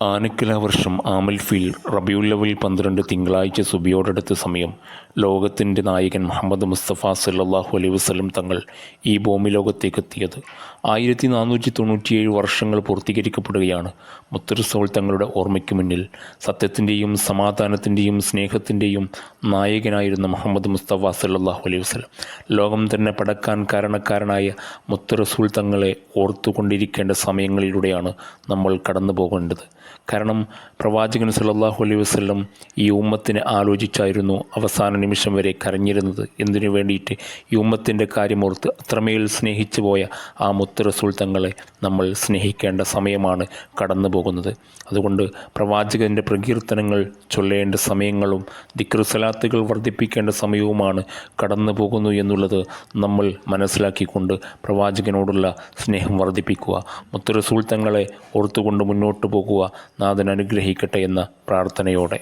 ആനക്കില വർഷം ആമൽഫീൽ റബിയുല്ലവൽ പന്ത്രണ്ട് തിങ്കളാഴ്ച സുബിയോടടുത്ത സമയം ലോകത്തിന്റെ നായകൻ മുഹമ്മദ് മുസ്തഫ സല്ലാഹു അലൈ വസ്ലം തങ്ങൾ ഈ ഭൂമി ലോകത്തേക്കെത്തിയത്. ആയിരത്തി നാനൂറ്റി തൊണ്ണൂറ്റിയേഴ് വർഷങ്ങൾ പൂർത്തീകരിക്കപ്പെടുകയാണ്. മുത്തറസോൾ തങ്ങളുടെ ഓർമ്മയ്ക്ക് മുന്നിൽ സത്യത്തിന്റെയും സമാധാനത്തിന്റെയും സ്നേഹത്തിന്റെയും നായകനായിരുന്ന മുഹമ്മദ് മുസ്തഫ സല്ലാഹു അലൈ വസ്ലം ലോകം തന്നെ പടക്കാൻ കാരണക്കാരനായ മുത്തറസൂൽ തങ്ങളെ ഓർത്തുകൊണ്ടിരിക്കേണ്ട സമയങ്ങളിലൂടെയാണ് നമ്മൾ കടന്നു പോകേണ്ടത് കാരണം പ്രവാചകൻ സല്ലല്ലാഹു അലൈഹി വസല്ലം ഈ ഉമ്മത്തിനെ ആലോചിച്ചായിരുന്നു അവസാന നിമിഷം വരെ കരഞ്ഞിരുന്നത്. എന്തിനു വേണ്ടിയിട്ട്? ഈ ഉമ്മത്തിന്റെ കാര്യമോർത്ത് അത്രമേൽ സ്നേഹിച്ചു പോയ ആ മുത്ത് റസൂൽ തങ്ങളെ നമ്മൾ സ്നേഹിക്കേണ്ട സമയമാണ് കടന്നു പോകുന്നത്. അതുകൊണ്ട് പ്രവാചകന്റെ പ്രകീർത്തനങ്ങൾ ചൊല്ലേണ്ട സമയങ്ങളും ദിക്റുസലാത്തുകൾ വർദ്ധിപ്പിക്കേണ്ട സമയവുമാണ് കടന്നു പോകുന്നു എന്നുള്ളത് നമ്മൾ മനസ്സിലാക്കിക്കൊണ്ട് പ്രവാചകനോടുള്ള സ്നേഹം വർദ്ധിപ്പിക്കുക മുത്ത് റസൂൽ തങ്ങളെ ഓർത്തുകൊണ്ട് മുന്നോട്ട് പോകുക നാഥൻ അനുഗ്രഹിക്കട്ടെ എന്ന പ്രാർത്ഥനയോടെ.